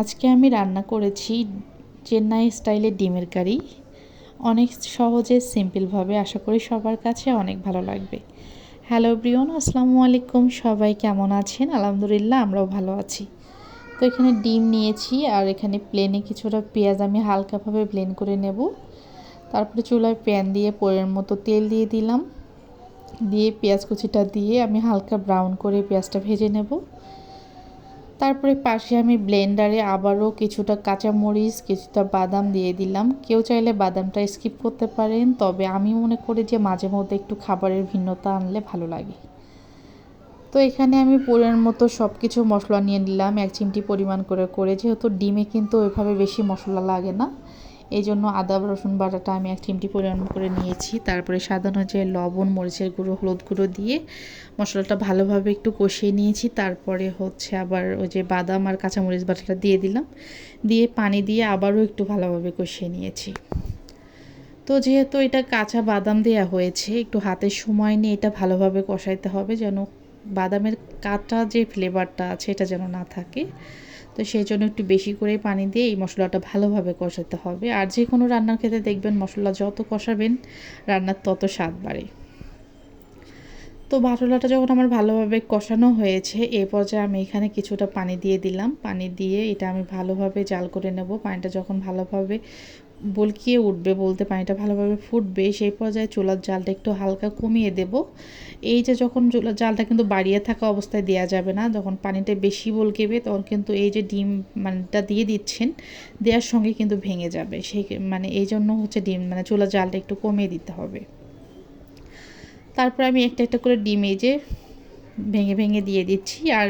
আজকে আমি রান্না করেছি চেন্নাই স্টাইলের ডিমের কারি। অনেক সহজে, সিম্পলভাবে আশা করি সবার কাছে অনেক ভালো লাগবে। হ্যালো ব্রিয়ন আসসালামু আলাইকুম। সবাই কেমন আছেন? আলহামদুলিল্লাহ, আমরাও ভালো আছি। তো এখানে ডিম নিয়েছি আর এখানে প্লেনে কিছুটা পেঁয়াজ আমি হালকাভাবে ব্লেন্ড করে নেব। তারপরে চুলায় প্যান দিয়ে পরের মতো তেল দিয়ে দিলাম। দিয়ে পেঁয়াজ কুচিটা দিয়ে আমি হালকা ব্রাউন করে পেঁয়াজটা ভেজে নেব। তারপরে পাশে আমি ব্লেন্ডারে আবারও কিছুটা কাঁচামরিচ, কিছুটা বাদাম দিয়ে দিলাম। কেউ চাইলে বাদামটা স্কিপ করতে পারেন, তবে আমি মনে করি যে মাঝে মধ্যে একটু খাবারের ভিন্নতা আনলে ভালো লাগে। তো এখানে আমি পুরের মতো সব কিছু মশলা নিয়ে নিলাম, এক চিমটি পরিমাণ করে করে যেহেতু ডিমে কিন্তু ওইভাবে বেশি মশলা লাগে না। এই জন্য আদা, রসুন বাটাটা আমি এক চিমটি পরিমাণ করে নিয়েছি। তারপরে সাধারণ যে লবণ, মরিচের গুঁড়ো, হলুদ গুঁড়ো দিয়ে মশলাটা ভালোভাবে একটু কষিয়ে নিয়েছি। তারপরে হচ্ছে আবার ওই যে বাদাম আর কাঁচামরিচ বাটাটা দিয়ে দিলাম। দিয়ে পানি দিয়ে আবারও একটু ভালোভাবে কষিয়ে নিয়েছি। তো যেহেতু এটা কাঁচা বাদাম দেওয়া হয়েছে, একটু হাতের সময় নিয়ে এটা ভালোভাবে কষাইতে হবে যেন বাদামের কাঁটা যে ফ্লেভারটা আছে, এটা যেন না থাকে। তো সেই জন্য একটু বেশি করে পানি দিয়ে এই মশলাটা ভালোভাবে কষাতে হবে। আর যে কোনো রান্নার ক্ষেত্রে দেখবেন মশলা যত কষাবেন, রান্নার তত স্বাদ বাড়ে। তো বাটলাটা যখন আমার ভালোভাবে কষানো হয়েছে, এ পর্যায়ে আমি এখানে কিছুটা পানি দিয়ে দিলাম। পানি দিয়ে এটা আমি ভালোভাবে জাল করে নেব। পানিটা যখন ভালোভাবে বলকিয়ে উঠবে, বলতে পানিটা ভালোভাবে ফুটবে, সেই পর্যায়ে চুলার জালটা একটু হালকা কমিয়ে দেব। এই যে যখন চুলার জালটা কিন্তু বাড়িয়ে থাকা অবস্থায় দেওয়া যাবে না, যখন পানিটা বেশি বলকেবে, তখন কিন্তু এই যে ডিম মানেটা দিয়ে দিচ্ছেন, দেওয়ার সঙ্গে কিন্তু ভেঙে যাবে। সেই মানে এই জন্য হচ্ছে ডিম মানে চুলার জালটা একটু কমিয়ে দিতে হবে। তারপর আমি একটা একটা করে ডিম এই যে ভেঙে ভেঙে দিয়ে দিচ্ছি। আর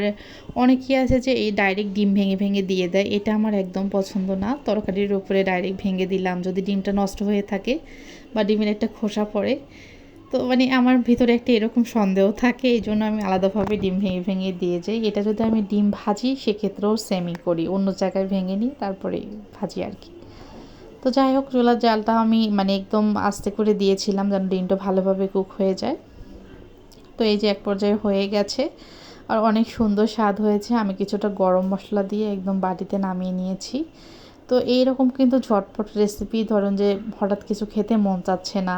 অনেকেই আছে যে এই ডাইরেক্ট ডিম ভেঙে ভেঙে দিয়ে দেয়। এটা আমার একদম পছন্দ না। তরকারির উপরে ডাইরেক্ট ভেঙে দিলাম। যদি ডিমটা নষ্ট হয়ে থাকে বা ডিমের একটা খোসা পড়ে, তো মানে আমার ভিতরে একটা এরকম সন্দেহ থাকে। এই জন্য আমি আলাদাভাবে ডিম ভেঙে ভেঙে দিয়ে যাই। এটা যদি আমি ডিম ভাজি, সেক্ষেত্রেও সেমি করি। অন্য জায়গায় ভেঙে নিই, তারপরে ভাজি আর কি। তো যাই হোক, চুলার জালটা আমি মানে একদম আস্তে করে দিয়েছিলাম যেন ডিমটা ভালোভাবে কুক হয়ে যায়। তো এই যে এক পর্যায়ে হয়ে গেছে। আর অনেক সুন্দর স্বাদ হয়েছে। আমি কিছুটা গরম মশলা দিয়ে একদম বাটিতে নামিয়ে নিয়েছি। তো এই রকম কিন্তু ঝটপট রেসিপি ধরুন যে হঠাৎ কিছু খেতে মন চাচ্ছে না।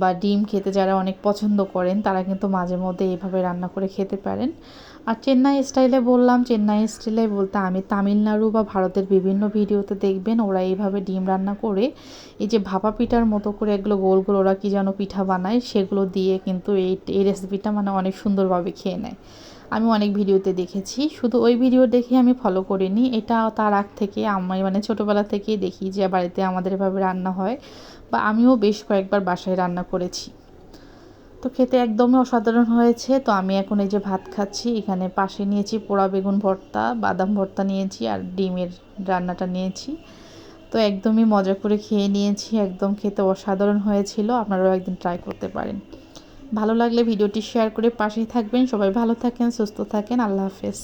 বা ডিম খেতে যারা অনেক পছন্দ করেন, তারা কিন্তু মাঝে মধ্যে এইভাবে রান্না করে খেতে পারেন। আর চেন্নাই স্টাইলে বললাম, চেন্নাই স্টাইলে বলতে আমি তামিলনাড়ু বা ভারতের বিভিন্ন ভিডিওতে দেখবেন ওরা এইভাবে ডিম রান্না করে, এই যে ভাপা পিঠার মতো করে এগুলো গোল গোল ওরা কী যেন পিঠা বানায়, সেগুলো দিয়ে কিন্তু এই এই রেসিপিটা মানে অনেক সুন্দরভাবে খেয়ে নেয়। আমি অনেক ভিডিওতে দেখেছি, শুধু ওই ভিডিও দেখে আমি ফলো করিনি, এটা তার আগ থেকে, আমি মানে ছোটোবেলা থেকেই দেখি যে বাড়িতে আমাদের এভাবে রান্না হয়। বা আমিও বেশ কয়েকবার বাসায় রান্না করেছি। তো খেতে একদমই অসাধারণ হয়েছে। তো আমি এখন এই যে ভাত খাচ্ছি, এখানে পাশে নিয়েছি পোড়া বেগুন ভর্তা, বাদাম ভর্তা নিয়েছি আর ডিমের রান্নাটা নিয়েছি। তো একদমই মজা করে খেয়ে নিয়েছি, একদম খেতে অসাধারণ হয়েছিল। আপনারাও একদিন ট্রাই করতে পারেন। ভালো লাগলে ভিডিওটি শেয়ার করে পাশেই থাকবেন। সবাই ভালো থাকেন, সুস্থ থাকেন। আল্লাহ হাফেজ।